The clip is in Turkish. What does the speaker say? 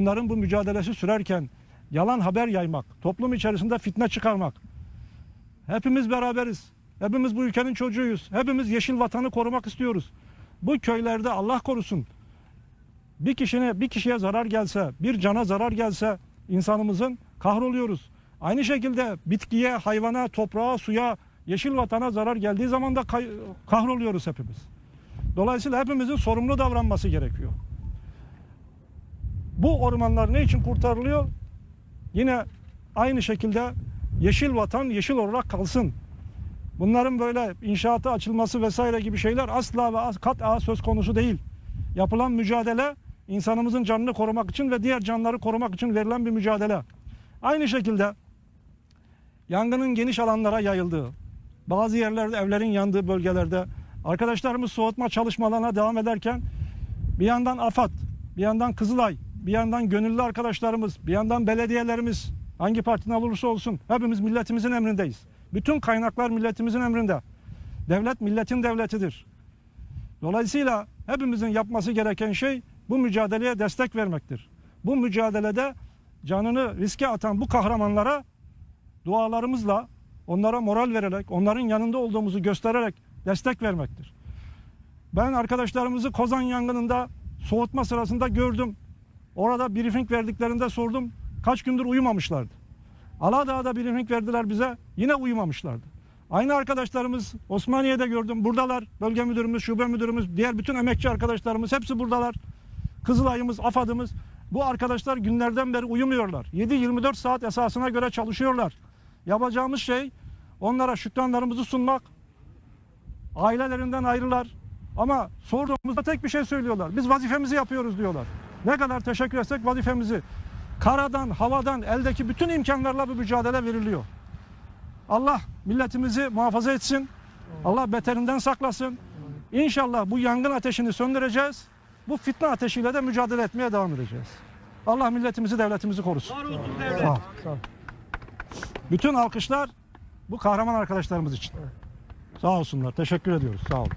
Bunların bu mücadelesi sürerken yalan haber yaymak, toplum içerisinde fitne çıkarmak. Hepimiz beraberiz. Hepimiz bu ülkenin çocuğuyuz. Hepimiz yeşil vatanı korumak istiyoruz. Bu köylerde Allah korusun bir kişine bir kişiye zarar gelse, bir cana zarar gelse insanımızın kahroluyoruz. Aynı şekilde bitkiye, hayvana, toprağa, suya, yeşil vatana zarar geldiği zaman da kahroluyoruz hepimiz. Dolayısıyla hepimizin sorumlu davranması gerekiyor. Bu ormanlar ne için kurtarılıyor? Yine aynı şekilde yeşil vatan yeşil olarak kalsın. Bunların böyle inşaata açılması vesaire gibi şeyler asla ve kat'a söz konusu değil. Yapılan mücadele insanımızın canını korumak için ve diğer canları korumak için verilen bir mücadele. Aynı şekilde yangının geniş alanlara yayıldığı, bazı yerlerde evlerin yandığı bölgelerde arkadaşlarımız soğutma çalışmalarına devam ederken bir yandan AFAD, bir yandan Kızılay, bir yandan gönüllü arkadaşlarımız, bir yandan belediyelerimiz hangi partiden olursa olsun hepimiz milletimizin emrindeyiz. Bütün kaynaklar milletimizin emrinde. Devlet milletin devletidir. Dolayısıyla hepimizin yapması gereken şey bu mücadeleye destek vermektir. Bu mücadelede canını riske atan bu kahramanlara dualarımızla onlara moral vererek, onların yanında olduğumuzu göstererek destek vermektir. Ben arkadaşlarımızı Kozan yangınında soğutma sırasında gördüm. Orada briefing verdiklerinde sordum. Kaç gündür uyumamışlardı. Aladağ'da briefing verdiler bize. Yine uyumamışlardı. Aynı arkadaşlarımız Osmaniye'de gördüm. Buradalar. Bölge müdürümüz, şube müdürümüz, diğer bütün emekçi arkadaşlarımız hepsi buradalar. Kızılay'ımız, AFAD'ımız. Bu arkadaşlar günlerden beri uyumuyorlar. 7-24 saat esasına göre çalışıyorlar. Yapacağımız şey onlara şükranlarımızı sunmak. Ailelerinden ayrılar. Ama sorduğumuzda tek bir şey söylüyorlar. Biz vazifemizi yapıyoruz diyorlar. Ne kadar teşekkür etsek vazifemizi. Karadan, havadan, eldeki bütün imkanlarla bu mücadele veriliyor. Allah milletimizi muhafaza etsin. Allah beterinden saklasın. İnşallah bu yangın ateşini söndüreceğiz. Bu fitne ateşiyle de mücadele etmeye devam edeceğiz. Allah milletimizi, devletimizi korusun. Var olsun devlet. Sağ ol, sağ ol. Bütün alkışlar bu kahraman arkadaşlarımız için. Sağ olsunlar. Teşekkür ediyoruz. Sağ olun.